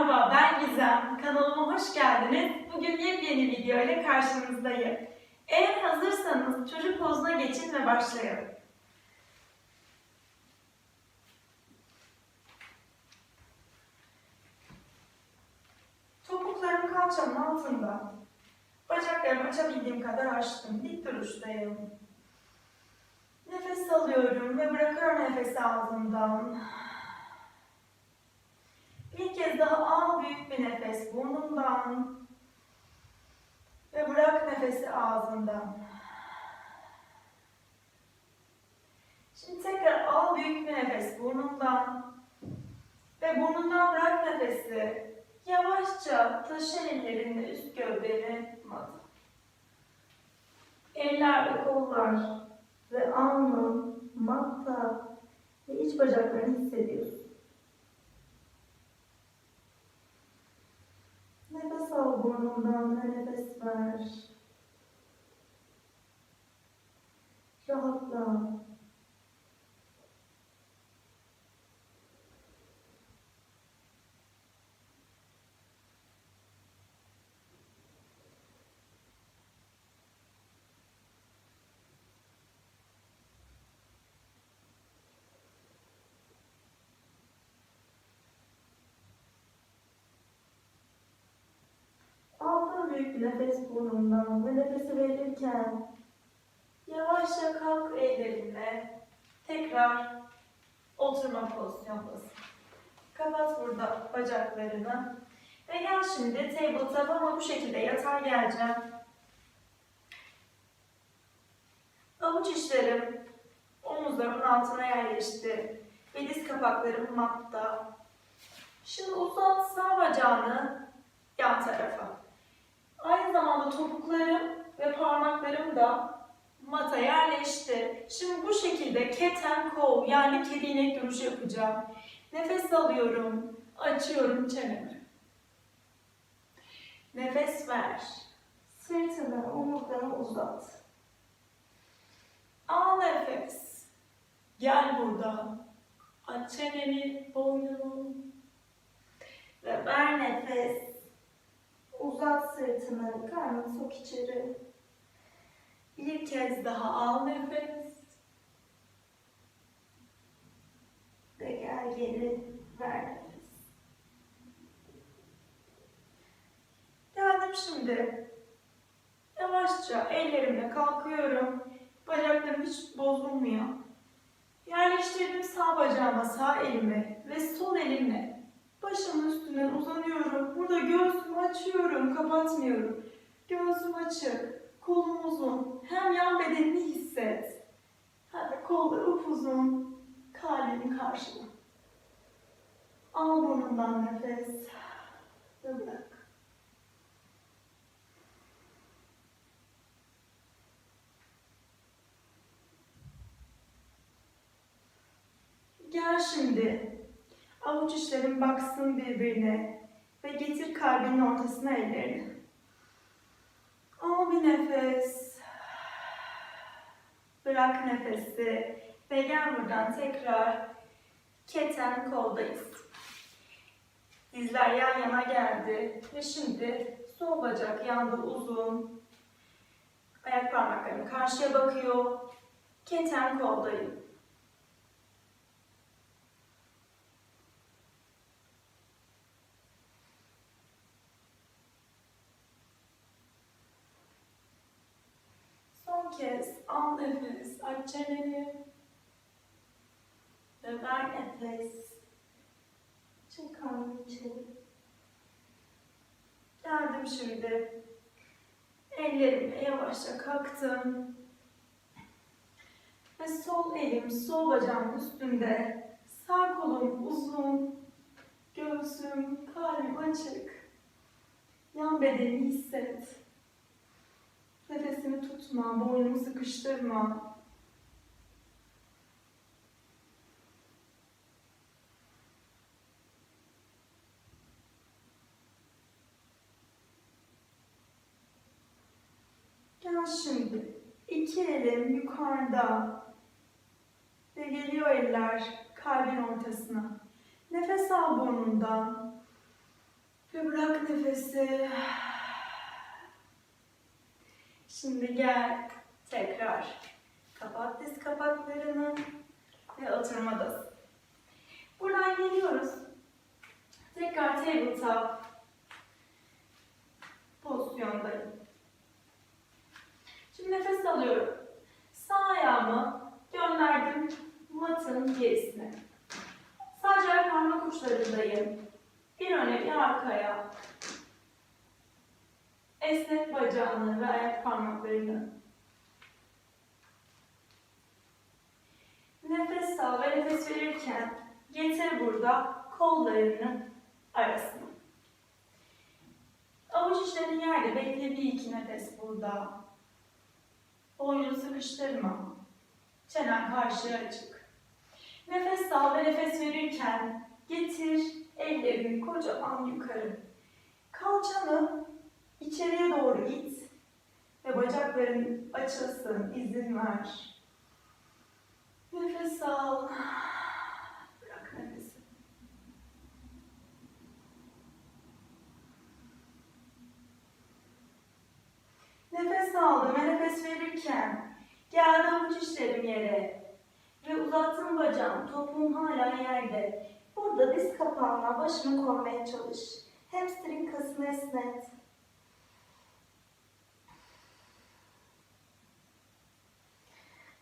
Merhaba, ben Gizem. Kanalıma hoş geldiniz. Bugün yepyeni video ile karşınızdayım. Eğer hazırsanız çocuk pozuna geçin ve başlayalım. Topuklarım kalçamın altında. Bacaklarımı açabildiğim kadar açtım. Dik duruştayım. Nefes alıyorum ve bırakıyorum nefesi ağzımdan. Kez daha al büyük bir nefes burnundan. Ve bırak nefesi ağzından. Şimdi tekrar al büyük bir nefes burnundan. Ve burnundan bırak nefesi. Yavaşça taşı ellerini üst gövdeni mat. Eller ve kollar ve alnın matta ve iç bacaklarını hissediyorsun. Nefes al burnundan ve nefes ver. Rahatla. Aldın büyük bir nefes burnundan ve nefesi verirken yavaşça kalk ellerinle tekrar oturma pozisyondasın. Kapat burada bacaklarını ve gel şimdi tabletop ama bu şekilde yatağa geleceğim. Avuç içlerim omuzlarımın altına yerleşti ve diz kapaklarım matta. Şimdi uzat sağ bacağını yan tarafa. Aynı zamanda topuklarım ve parmaklarım da mata yerleşti. Şimdi bu şekilde keten kol yani kedi inek duruşu yapacağım. Nefes alıyorum, açıyorum çenemi. Nefes ver. Sırtını, omurganı uzat. Al nefes. Gel burada. Aç çeneni, boynunu. Ve ver nefes. Uzat sırtını, karnını sok içeri. Bir kez daha al nefes. Ve gel geri ver nefes. Geldim şimdi. Yavaşça ellerimle kalkıyorum. Bacaklarım hiç bozulmuyor. Yerleştirdim sağ bacağıma sağ elimi ve sol elimle başımın üstünden uzanıyorum. Burada göğsümü açıyorum, kapatmıyorum. Göğsüm açık, kolum uzun. Hem yan bedenini hisset. Hem de kolları upuzun. Kalbini karşıla. Al burnundan nefes. Bırak. Gel şimdi. Avuç içlerin baksın birbirine ve getir kalbinin ortasına ellerini. Al bir nefes. Bırak nefesi ve gel buradan tekrar keten koldayız. Dizler yan yana geldi ve şimdi sol bacak yanda uzun. Ayak parmaklarım karşıya bakıyor. Keten koldayım. Son kez al nefes, aç çeneni. Ve ver nefes. Çık karnını içeri. Geldim şimdi. Ellerimle yavaşça kalktım. Ve sol elim sol bacağımın üstünde. Sağ kolum uzun. Göğsüm, kalbim açık. Yan bedenimi hisset. Nefesini tutma, boynumu sıkıştırma. Gel şimdi. İki elim yukarıda. Ve geliyor eller kalbin ortasına. Nefes al burnundan. bırak nefesi. Şimdi gel tekrar. Kapat diz kapaklarını ve oturmadasın. Buradan geliyoruz. Tekrar tabletop pozisyondayım. Şimdi nefes alıyorum. Sağ ayağımı gönderdim matın gerisine. Sadece ayak parmak uçlarındayım. Bir öne bir arkaya. Esnet bacağını ve ayak parmaklarını. Nefes al ve verirken getir burada kollarının arasına. Avuç içlerini yerde bekle bir iki nefes burada. Boynunu sıkıştırma. Çenen karşıya açık. Nefes al ve nefes verirken getir ellerini kocaman yukarı. Kalçanı içeriye doğru it ve bacakların açılsın, izin ver. Nefes al. Bırak nefesi. Nefes aldım ve nefes verirken geldi avuç içlerim yere ve uzattım bacağım, topuğum hala yerde. Burada kapağına başını koymaya çalış. Hamstring kasını esnet.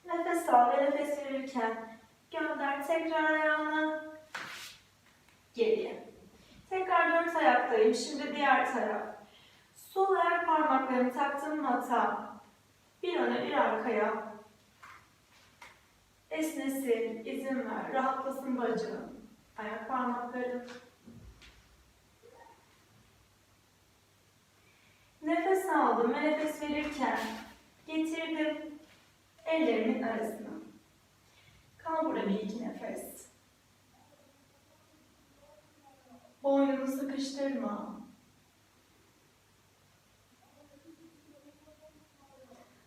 Nefes al ve nefes verirken gönder tekrar ayağını geriye. Tekrar dört ayaktayım. Şimdi diğer taraf. Sol ayak parmaklarını taktım mata. Bir öne bir arkaya. Esnesin, izin ver. Rahatlasın bacağın. Ayak parmakların. Nefes aldım ve nefes verirken getirdim ellerimin arasına. Kal burada bir iki nefes. Boynunu sıkıştırma.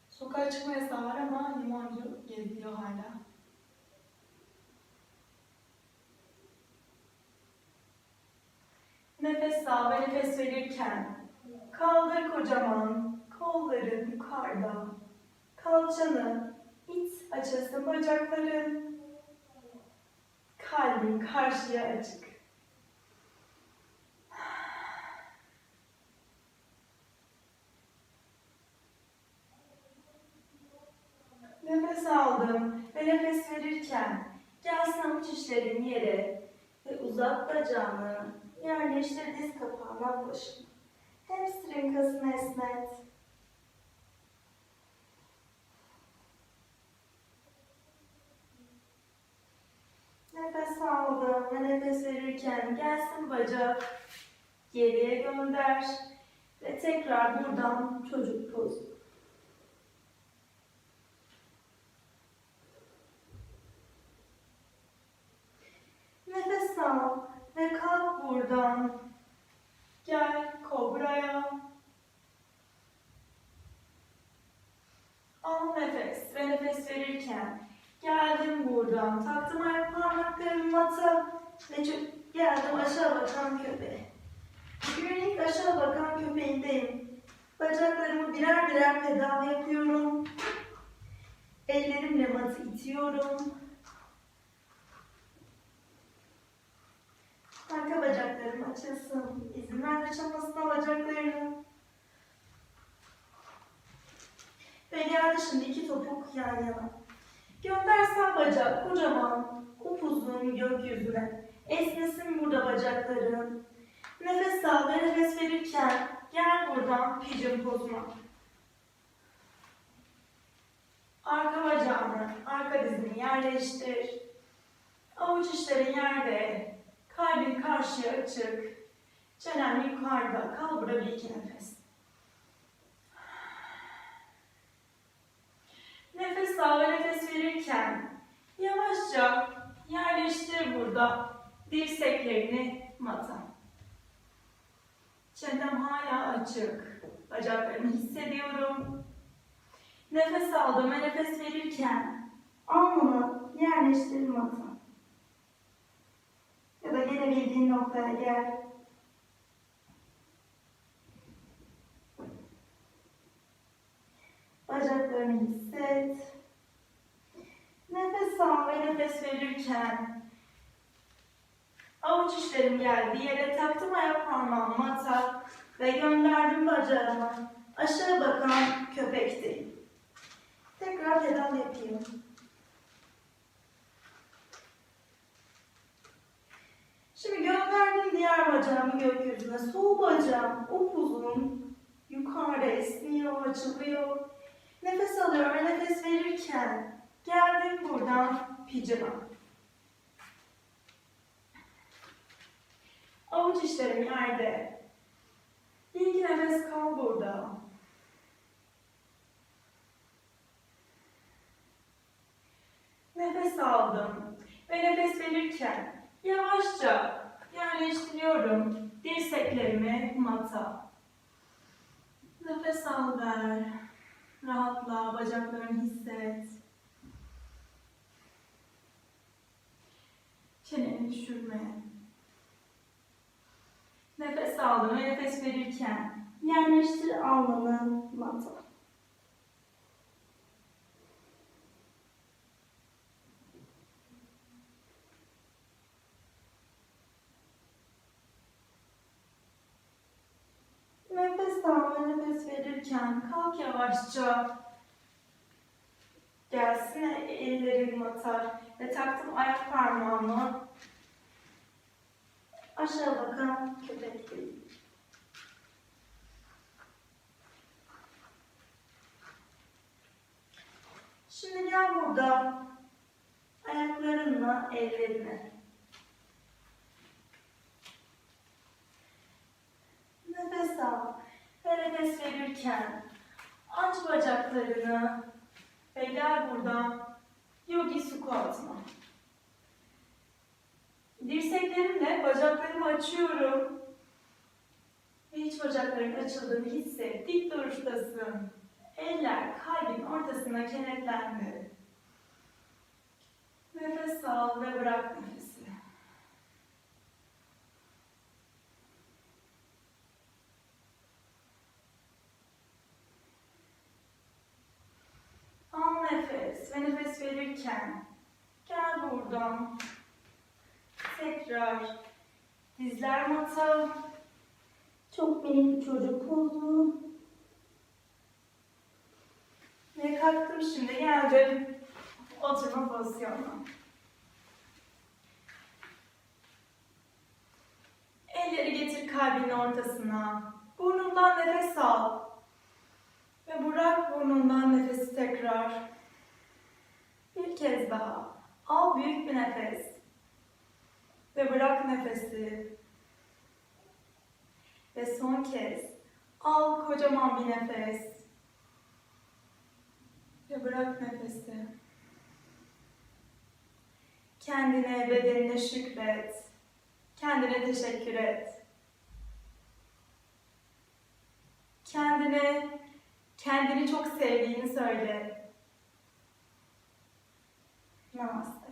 Sokağa çıkma yasağı var ama limoncu geziyor hala. Nefes al ve nefes verirken kaldır kocaman kolların yukarıda. Kalçanı it açılsın bacakların. Kalbin karşıya açık. Nefes aldım ve nefes verirken gelsin avuç içlerin yere ve uzat bacağını yerleştir diz kapağına başına. Hamstring kasını esnet. Nefes aldım ve nefes verirken gelsin bacak geriye gönder ve tekrar buradan çocuk pozu. Nefes al ve kalk buradan. Gel kobraya. Al nefes ve nefes verirken geldim buradan. Taktım ayak parmaklarımı mata ve geldim aşağı bakan köpeğe. Bugün ilk aşağı bakan köpeğindeyim. Bacaklarımı birer birer pedal yapıyorum. Ellerimle matı itiyorum. Arka bacaklarım açılsın. İzin ver açılmasına bacaklarını. Ve geldi şimdi iki topuk yan yana. Gönder sağ bacak kocaman upuzun gökyüzüne. Esnesin burada bacakların. Nefes al ve nefes verirken gel buradan pigeon pozuna. Arka bacağını, arka dizini yerleştir. Avuç içlerin yerde. Kalbin karşıya açık. Çenen yukarıda. Kal burada bir iki nefes. Nefes al ve nefes verirken yavaşça yerleştir burada dirseklerini mata. Çenem hala açık. Bacaklarımı hissediyorum. Nefes aldım ve nefes verirken alnımı yerleştir mata. Ya da gelebildiğin noktaya gel. Bacaklarını hisset. Nefes al ve nefes verirken avuç içlerim geldi. Yere taktım ayak parmağımı mata ve gönderdim bacağımı. Aşağı bakan köpekti. Tekrar pedal yapayım. Şimdi gönderdim diğer bacağımı gökyüzüne. Sol bacağım upuzun yukarıda esniyor, açılıyor. Nefes alıyorum ve nefes verirken geldim buradan pijama. Avuç içlerim yerde. Bir nefes kal burada. Nefes aldım ve nefes verirken yavaşça yerleştiriyorum dirseklerimi mata. Nefes al ver. Rahatla, bacaklarını hisset. Çeneni düşürme. Nefes aldım ve nefes verirken yerleştir alnını mata. Nefes al ve nefes verirken kalk yavaşça. Gelsin ellerim atar ve taktım ayak parmağımı aşağı bakan köpek gibi. Şimdi gel burada ayaklarınla ellerini. Nefes al ve nefes verirken aç bacaklarını ve gel buradan yogi squat'ına. Dirseklerimle bacaklarımı açıyorum. Ve iç bacakların açıldığını hisset. Dik duruştasın. Eller kalbin ortasına kenetlendi. Nefes al ve bırak nefesi. Al nefes ve nefes verirken gel buradan tekrar dizler mata çok minik bir çocuk pozu ve kalktım şimdi geldim oturma pozisyonuna. Elleri getir kalbinin ortasına. Burnundan nefes al. Ve bırak burnundan nefesi tekrar. Bir kez daha. Al büyük bir nefes. Ve bırak nefesi. Ve son kez. Al kocaman bir nefes. Ve bırak nefesi. Kendine, bedenine şükret. Kendine teşekkür et. Kendine, kendini çok sevdiğini söyle. Namaste.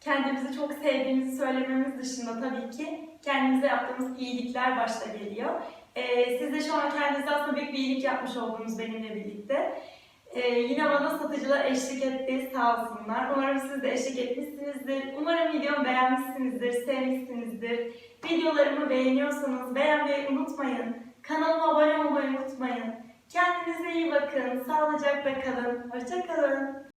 Kendimizi çok sevdiğimizi söylememiz dışında tabii ki kendimize yaptığımız iyilikler başta geliyor. Ee, siz de şu an kendinize aslında büyük bir iyilik yapmış oldunuz benimle birlikte. Ee, yine bana satıcılar eşlik etti sağ olsunlar. Umarım siz de eşlik etmişsinizdir. Umarım videomu beğenmişsinizdir, sevmişsinizdir. Videolarımı beğeniyorsanız beğenmeyi unutmayın. Kanalıma abone olmayı unutmayın. Kendinize iyi bakın. Sağlıcakla kalın. Hoşça kalın.